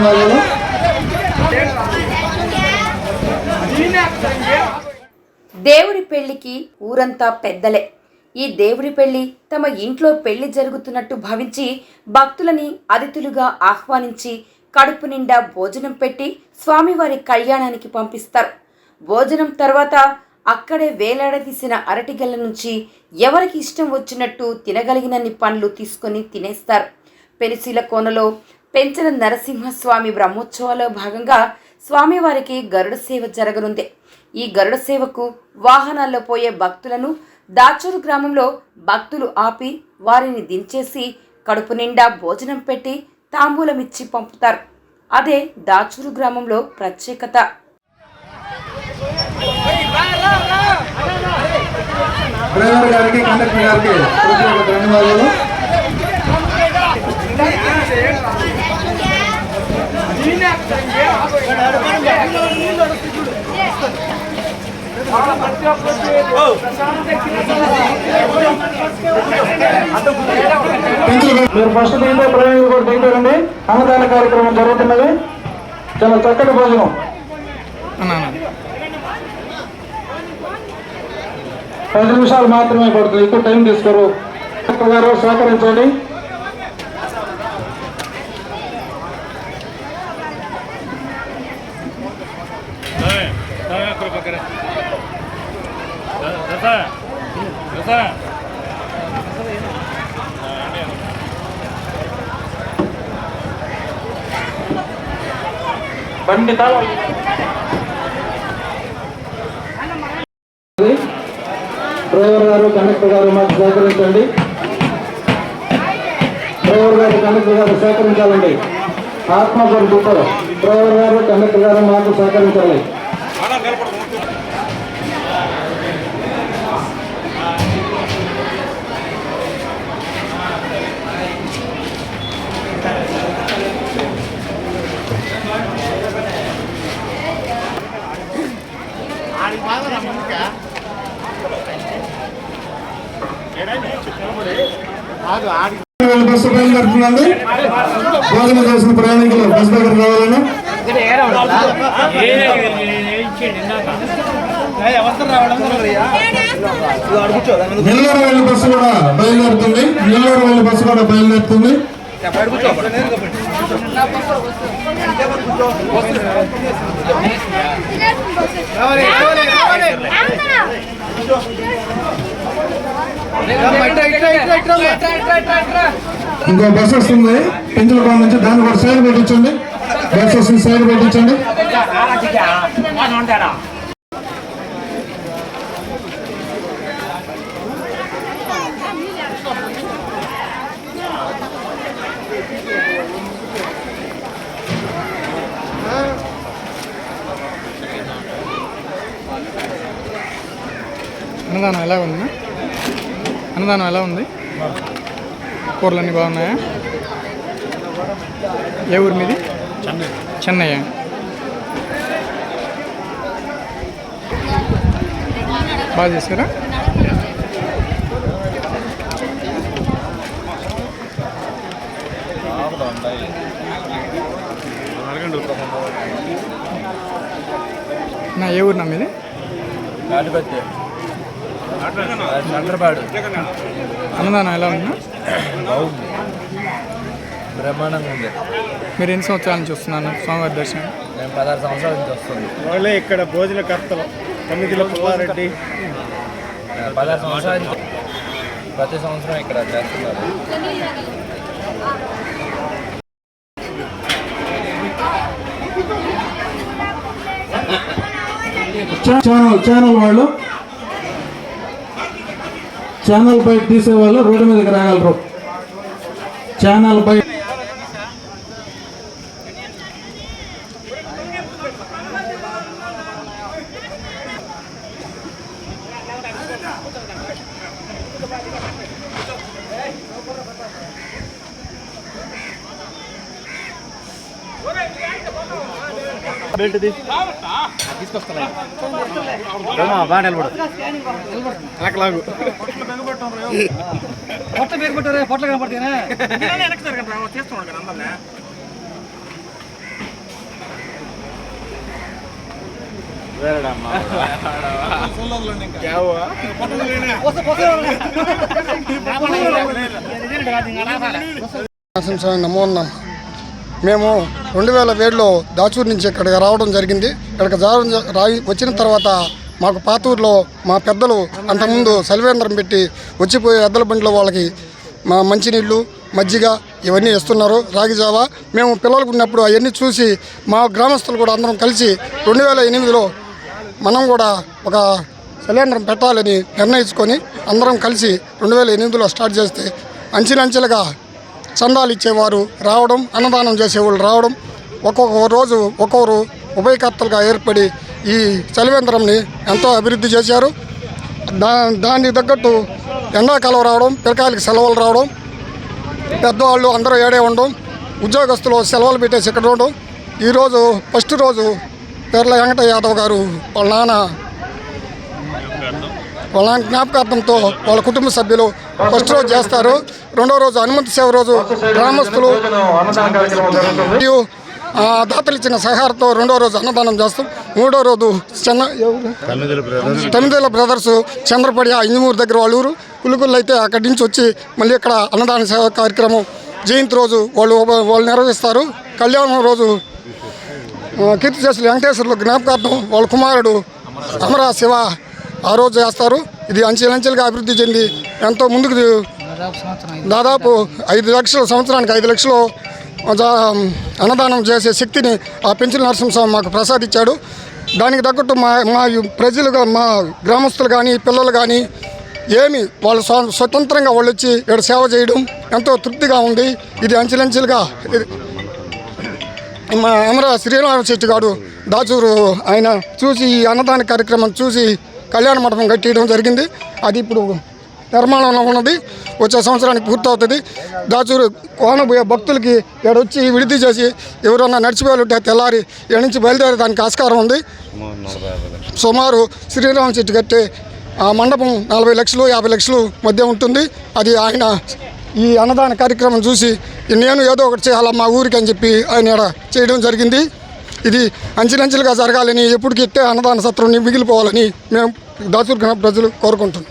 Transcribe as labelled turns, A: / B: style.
A: ధన్యవాదాలు.
B: దేవుడి పెళ్ళికి ఊరంతా పెద్దలే. ఈ దేవుడి పెళ్ళి తమ ఇంట్లో పెళ్ళి జరుగుతున్నట్టు భావించి భక్తులని అతిథులుగా ఆహ్వానించి కడుపు నిండా భోజనం పెట్టి స్వామివారి కళ్యాణానికి పంపిస్తారు. భోజనం తర్వాత అక్కడే వేలాడదీసిన అరటిగల్ల నుంచి ఎవరికి ఇష్టం వచ్చినట్టు తినగలిగినన్ని పండ్లు తీసుకొని తినేస్తారు. పెనిసిల కోనలో పెంచల నరసింహస్వామి బ్రహ్మోత్సవాల్లో భాగంగా స్వామివారికి గరుడ సేవ జరగనుంది. ఈ గరుడ సేవకు వాహనాల్లో పోయే భక్తులను దాచూరు గ్రామంలో భక్తులు ఆపి వారిని దించేసి కడుపు నిండా భోజనం పెట్టి తాంబూలమిచ్చి పంపుతారు. అదే దాచూరు గ్రామంలో ప్రత్యేకత.
A: డ్రైవర్ గారికి కండక్టర్ గారికి ధన్యవాదాలు. మీరు ఫస్ట్ దీంట్లో ప్రయాణికులు కూడా దిగుతారండి అన్నదాన కార్యక్రమం జరుగుతున్నది. చాలా చక్కటి భోజనం. పది నిమిషాలు మాత్రమే పడుతుంది. ఎక్కువ టైం తీసుకోరు. డాక్టర్ గారు సహకరించండి. బండి తాళం డ్రైవర్ గారు కనెక్టర్ గారు మాకు సహకరించండి. డ్రైవర్ గారు కనెక్టర్ గారు సహకరించాలండి. ఆత్మకూరు డ్రైవర్ గారు కనెక్టర్ గారు మాకు సహకరించాలి. బస్సు బయలుదేరుతుందండి భోజనం చేసిన ప్రయాణికులు బస్సు దగ్గర రావాలని నెల్లూరు వెళ్ళి బస్సు కూడా బయలుదేరుతుంది నెల్లూరు వెళ్ళి బస్సు కూడా బయలుదేరుతుంది కూర్చో ఇంకో బస్సు వస్తుంది. పెంచులపాడు నుంచి దాన్ని కూడా సైడ్ పెట్టించండి. బస్సు వస్తుంది సైడ్ పెట్టించండి.
C: అన్నదానం ఎలా ఉంది? అన్నదానం ఎలా ఉంది? కూరలు అన్నీ బాగున్నాయా? ఏ ఊరు మీది? చెన్నై. బాగా చేశారా? నా ఏ ఊరు నా మీది? అన్నదానం ఎలా
D: బాగుంది. బ్రహ్మాండంగా ఉంది.
C: మీరు ఎన్ని సంవత్సరాల నుంచి వస్తున్నాను స్వామివారి దర్శనం?
D: నేను పదహారు సంవత్సరాల నుంచి వస్తుంది
E: వాళ్ళే ఇక్కడ భోజనకర్తలు. తొమ్మిదిల పుల్లారెడ్డి.
D: పదహారు సంవత్సరాల ప్రతి సంవత్సరం ఇక్కడ చేస్తున్నారు.
A: ఛానల్ ఛానల్ వాళ్ళు. ఛానల్ బయట తీసే వాళ్ళు రోడ్డు మీదకి రాగలరు. ఛానల్ బయట తీసుకొస్తాను
E: బాగా నిలబడు
C: వెనకలాగు
E: పొట్ల పేరు పెట్టారే పొట్ల కనపడితేనే
F: చేస్తున్నాడు అందరినీ శాసనసభ నమో నమ్మ మేము రెండు వేల ఏడులో దాచూరు నుంచి ఇక్కడికి రావడం జరిగింది. ఇక్కడికి రావడం జ- వచ్చిన తర్వాత మాకు పాతూరులో మా పెద్దలు అంతకుముందు సలివేంద్రం పెట్టి వచ్చిపోయే ఎద్దల బండిలో వాళ్ళకి మా మంచినీళ్ళు మజ్జిగ ఇవన్నీ ఇస్తున్నారు. రాగి జావా. మేము పిల్లలకు ఉన్నప్పుడు అవన్నీ చూసి మా గ్రామస్తులు కూడా అందరం కలిసి రెండు వేల ఎనిమిదిలో మనం కూడా ఒక సిలిండర్ పెట్టాలని నిర్ణయించుకొని అందరం కలిసి రెండు వేల ఎనిమిదిలో స్టార్ట్ చేస్తే అంచెలంచెలుగా చందాలు ఇచ్చేవారు రావడం అన్నదానం చేసేవాళ్ళు రావడం ఒక్కొక్క రోజు ఒక్కొక్కరు ఉభయకర్తలుగా ఏర్పడి ఈ చలివేంద్రంని ఎంతో అభివృద్ధి చేశారు. దా దానికి తగ్గట్టు ఎండాకాలం రావడం పిల్లకాయలకి సెలవులు రావడం పెద్దవాళ్ళు అందరూ ఏడే ఉండడం ఉద్యోగస్తులు సెలవులు పెట్టేసి ఇక్కడ ఉండడం. ఈరోజు ఫస్ట్ రోజు పేర్ల వెంకట యాదవ్ గారు వాళ్ళ నాన్న వాళ్ళ నాన్న జ్ఞాపకార్థంతో వాళ్ళ కుటుంబ సభ్యులు ఫస్ట్ రోజు చేస్తారు. రెండో రోజు హనుమంత సేవ రోజు గ్రామస్తులు
A: అన్నదాన కార్యక్రమం జరుగుతుంది.
F: మరియు ఆ, దాతలు ఇచ్చిన సహాయంతో రెండో రోజు అన్నదానం చేస్తాం మూడో రోజు చెన్న తమిళ బ్రదర్స్ చంద్రపడి ఇంజమూరు దగ్గర వాళ్ళ ఊరు. కులుకుళ్ళు అయితే అక్కడి నుంచి వచ్చి మళ్ళీ ఇక్కడ అన్నదాన సేవ కార్యక్రమం జయంతి రోజు వాళ్ళు వాళ్ళు నిర్వహిస్తారు. కళ్యాణం రోజు ఆ, కీర్తి చేసిన వెంకటేశ్వర్లు జ్ఞాపకార్థం వాళ్ళ కుమారుడు అమరా శివ ఆ రోజు చేస్తారు. ఇది అంచెలంచెలుగా అభివృద్ధి చెంది ఎంతో ముందుకు దాదాపు ఐదు లక్షలు సంవత్సరానికి ఐదు లక్షలు అన్నదానం చేసే శక్తిని ఆ పెంచుల నరసింహస్వామి మాకు ప్రసాదించాడు. దానికి తగ్గట్టు మా మా ప్రజలుగా మా గ్రామస్తులు కానీ పిల్లలు కానీ ఏమి వాళ్ళు స్వతంత్రంగా వాళ్ళు వచ్చి ఇక్కడ సేవ చేయడం ఎంతో తృప్తిగా ఉంది. ఇది అంచెలంచెలుగా ఇది మా అమర శ్రీరామ శెట్టి గారు దాచూరు ఆయన చూసి ఈ అన్నదాన కార్యక్రమం చూసి కళ్యాణ మండపం కట్టేయడం జరిగింది. అది ఇప్పుడు నిర్మాణంలో ఉన్నది. వచ్చే సంవత్సరానికి పూర్తవుతుంది. దాచూరు కోనబోయే భక్తులకి ఇక్కడ వచ్చి విడిది చేసి ఎవరన్నా నడిచిపోయాలంటే తెల్లారి ఇక్కడ నుంచి బయలుదేరడానికి ఆస్కారం ఉంది. సుమారు శ్రీరామ చెట్టు కట్టే ఆ మండపం నలభై లక్షలు యాభై లక్షలు మధ్య ఉంటుంది. అది ఆయన ఈ అన్నదాన కార్యక్రమం చూసి నేను ఏదో ఒకటి చేయాలా మా ఊరికి అని చెప్పి ఆయన ఈడ చేయడం జరిగింది. ఇది అంచెలంచెలుగా జరగాలని ఎప్పటికి ఇట్టే అన్నదాన సత్రం మిగిలిపోవాలని మేము దాచూరు గ్రామ ప్రజలు కోరుకుంటున్నాం.